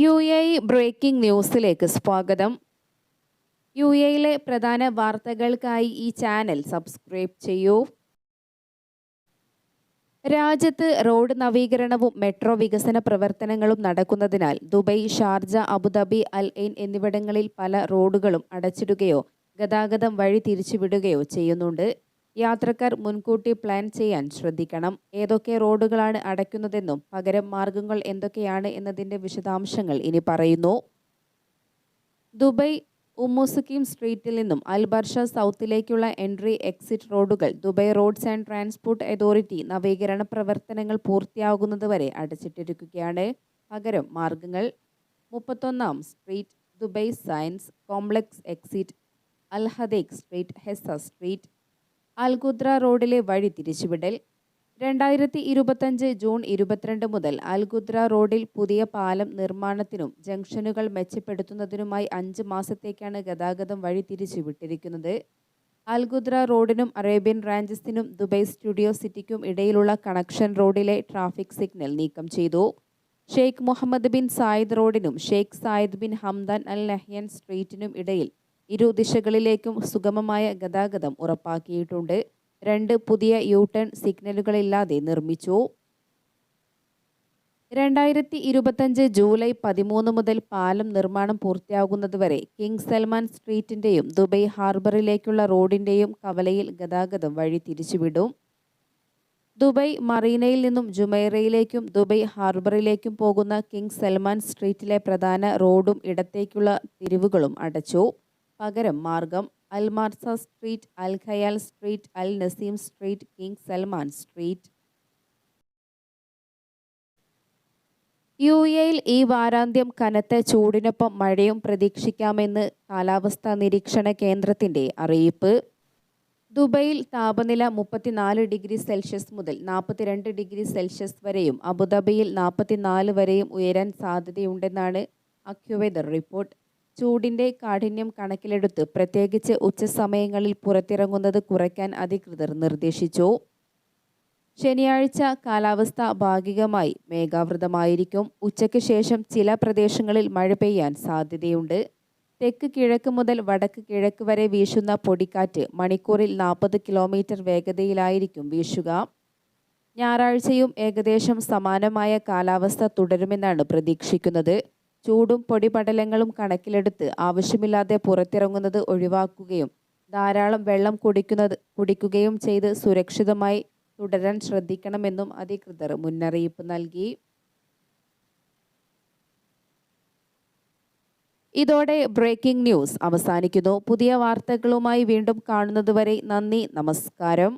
U A breaking ന്യൂസിലേക്ക് സ്വാഗതം. U എയിലെ പ്രധാന വാർത്തകൾക്കായി ഈ ചാനൽ സബ്സ്ക്രൈബ് ചെയ്യൂ. രാജ്യത്ത് റോഡ് നവീകരണവും മെട്രോ വികസന പ്രവർത്തനങ്ങളും നടക്കുന്നതിനാൽ Dubai Sharjah Abu Dhabi Al Ain എന്നിവിടങ്ങളിൽ പല റോഡുകളും അടച്ചിടുകയോ ഗതാഗതം വഴി തിരിച്ചുവിടുകയോ ചെയ്യുന്നുണ്ട്. യാത്രക്കാർ മുൻകൂട്ടി പ്ലാൻ ചെയ്യാൻ ശ്രദ്ധിക്കണം. ഏതൊക്കെ റോഡുകളാണ് അടയ്ക്കുന്നതെന്നും പകരം മാർഗങ്ങൾ എന്തൊക്കെയാണ് എന്നതിന്റെ വിശദാംശങ്ങൾ ഇനി പറയുന്നു. ദുബൈ ഉമ്മുസുക്കീം സ്ട്രീറ്റിൽ നിന്നും അൽബർഷ സൗത്തിലേക്കുള്ള എൻട്രി എക്സിറ്റ് റോഡുകൾ Dubai roads and transport authority നവീകരണ പ്രവർത്തനങ്ങൾ പൂർത്തിയാകുന്നതുവരെ അടച്ചിട്ടിരിക്കുകയാണ്. പകരം മാർഗങ്ങൾ. മുപ്പത്തൊന്നാം street Dubai science complex exit Al Hadeeq street Hessa street Al Qudra റോഡിലെ വഴി തിരിച്ചുവിടൽ. രണ്ടായിരത്തി ഇരുപത്തഞ്ച് ജൂൺ ഇരുപത്തിരണ്ട് മുതൽ അൽഗുദ്ര റോഡിൽ പുതിയ പാലം നിർമ്മാണത്തിനും ജംഗ്ഷനുകൾ മെച്ചപ്പെടുത്തുന്നതിനുമായി അഞ്ച് മാസത്തേക്കാണ് ഗതാഗതം വഴി തിരിച്ചുവിട്ടിരിക്കുന്നത്. അൽഗുദ്ര റോഡിനും അറേബ്യൻ റാഞ്ചസിനും ദുബൈ സ്റ്റുഡിയോ സിറ്റിക്കും ഇടയിലുള്ള കണക്ഷൻ റോഡിലെ ട്രാഫിക് സിഗ്നൽ നീക്കം ചെയ്തു. Sheikh Mohammed bin Zayed റോഡിനും Sheikh Zayed bin Hamdan Al Nahyan സ്ട്രീറ്റിനും ഇടയിൽ ഇരു ദിശകളിലേക്കും സുഗമമായ ഗതാഗതം ഉറപ്പാക്കിയിട്ടുണ്ട്. രണ്ട് പുതിയ യു ടേൺ സിഗ്നലുകളില്ലാതെ നിർമ്മിച്ചു. രണ്ടായിരത്തി ഇരുപത്തഞ്ച് ജൂലൈ പതിമൂന്ന് മുതൽ പാലം നിർമ്മാണം പൂർത്തിയാകുന്നതുവരെ കിങ് സൽമാൻ സ്ട്രീറ്റിന്റെയും ദുബൈ ഹാർബറിലേക്കുള്ള റോഡിന്റെയും കവലയിൽ ഗതാഗതം വഴി തിരിച്ചുവിടും. ദുബൈ മറീനയിൽ നിന്നും ജുമൈറയിലേക്കും ദുബൈ ഹാർബറിലേക്കും പോകുന്ന കിങ് സൽമാൻ സ്ട്രീറ്റിലെ പ്രധാന റോഡും ഇടത്തേക്കുള്ള തിരിവുകളും അടച്ചു. പകരം മാർഗം Al Marsa street Al Khayal street Al Naseem street King Salman street. U എയിൽ ഈ വാരാന്ത്യം കനത്ത ചൂടിനൊപ്പം മഴയും പ്രതീക്ഷിക്കാമെന്ന് കാലാവസ്ഥാ നിരീക്ഷണ കേന്ദ്രത്തിന്റെ അറിയിപ്പ്. ദുബൈയിൽ താപനില മുപ്പത്തിനാല് ഡിഗ്രി സെൽഷ്യസ് മുതൽ നാൽപ്പത്തിരണ്ട് ഡിഗ്രി സെൽഷ്യസ് വരെയും അബുദാബിയിൽ നാൽപ്പത്തിനാല് വരെയും ഉയരാൻ സാധ്യതയുണ്ടെന്നാണ് അക്യുവെദർ റിപ്പോർട്ട്. ചൂടിന്റെ കാഠിന്യം കണക്കിലെടുത്ത് പ്രത്യേകിച്ച് ഉച്ചസമയങ്ങളിൽ പുറത്തിറങ്ങുന്നത് കുറയ്ക്കാൻ അധികൃതർ നിർദ്ദേശിച്ചു. ശനിയാഴ്ച കാലാവസ്ഥ ഭാഗികമായി മേഘാവൃതമായിരിക്കും. ഉച്ചയ്ക്ക് ശേഷം ചില പ്രദേശങ്ങളിൽ മഴ പെയ്യാൻ സാധ്യതയുണ്ട്. തെക്ക് കിഴക്ക് മുതൽ വടക്ക് കിഴക്ക് വരെ വീശുന്ന പൊടിക്കാറ്റ് മണിക്കൂറിൽ നാൽപ്പത് കിലോമീറ്റർ വേഗതയിലായിരിക്കും വീശുക. ഞായറാഴ്ചയും ഏകദേശം സമാനമായ കാലാവസ്ഥ തുടരുമെന്നാണ് പ്രതീക്ഷിക്കുന്നത്. ചൂടും പൊടിപടലങ്ങളും കണക്കിലെടുത്ത് ആവശ്യമില്ലാതെ പുറത്തിറങ്ങുന്നത് ഒഴിവാക്കുകയും ധാരാളം വെള്ളം കുടിക്കുന്നത് കുടിക്കുകയും ചെയ്ത് സുരക്ഷിതമായി തുടരാൻ ശ്രദ്ധിക്കണമെന്നും അധികൃതർ മുന്നറിയിപ്പ് നൽകി. ഇതോടെ ബ്രേക്കിംഗ് ന്യൂസ് അവസാനിക്കുന്നു. പുതിയ വാർത്തകളുമായി വീണ്ടും കാണുന്നതുവരെ നന്ദി നമസ്കാരം.